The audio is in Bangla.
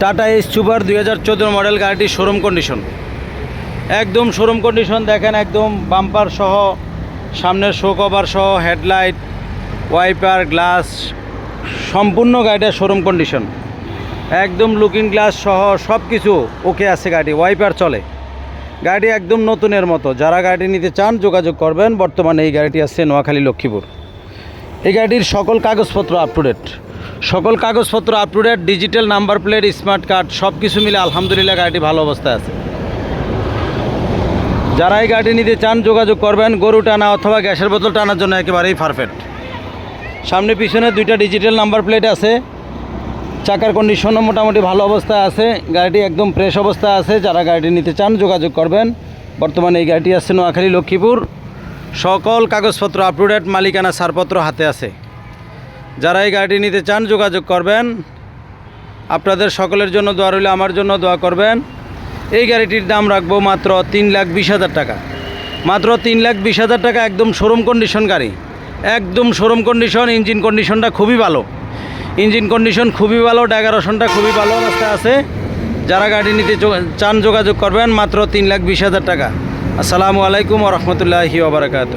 টাটা এস সুপার দুই হাজার চোদ্দ মডেল গাড়িটি শোরুম কন্ডিশন একদম শোরুম কন্ডিশন দেখেন একদম বাম্পার সহ, সামনের শো কভার সহ হেডলাইট ওয়াইপার গ্লাস সম্পূর্ণ গাড়িটা শোরুম কন্ডিশন একদম লুকিং গ্লাস সহ সব কিছু ওকে আছে গাড়ি ওয়াইপার চলে। গাড়ি একদম নতুনের মতো। যারা গাড়ি নিতে চান, যোগাযোগ করবেন। বর্তমানে এই গাড়িটি আছে নোয়াখালী লক্ষ্মীপুর এই গাড়িটির সকল কাগজপত্র আপ টু ডেট সকল কাগজপত্র up to date digital number plate smart card সব কিছু মিলে আলহামদুলিল্লাহ গাড়িটি ভালো অবস্থায় আছে। যারা এই গাড়ি নিতে চান, যোগাযোগ করবেন গরু টানা অথবা গ্যাসের বোতল টানার জন্য একেবারেই পারফেক্ট সামনে পিছনে দুইটা ডিজিটাল নাম্বার প্লেট আছে। চাকার কন্ডিশনও মোটামুটি ভালো অবস্থায় আছে। গাড়িটি একদম ফ্রেশ অবস্থায় আছে। যারা গাড়িটি নিতে চান, যোগাযোগ করবেন। বর্তমানে এই গাড়িটি আছে নোয়াখালী, লক্ষ্মীপুর। সকল কাগজপত্র আপ টু ডেট মালিকানা ছাড়পত্র হাতে আছে। যারা এই গাড়িটি নিতে চান, যোগাযোগ করবেন। আপনাদের সকলের জন্য দোয়া রইলে, আমার জন্য দোয়া করবেন। এই গাড়িটির দাম রাখব মাত্র তিন লাখ বিশ হাজার টাকা। মাত্র তিন লাখ বিশ হাজার টাকা একদম শোরুম কন্ডিশন গাড়ি। একদম শোরুম কন্ডিশন ইঞ্জিন কন্ডিশনটা খুবই ভালো। ইঞ্জিন কন্ডিশন খুবই ভালো ড্যাগারেশনটা খুবই ভালো অবস্থায় আছে। যারা গাড়ি নিতে চান, যোগাযোগ করবেন, মাত্র তিন লাখ বিশ হাজার টাকা। আসসালামু আলাইকুম রহমতুল্লাহি ওবরাকাত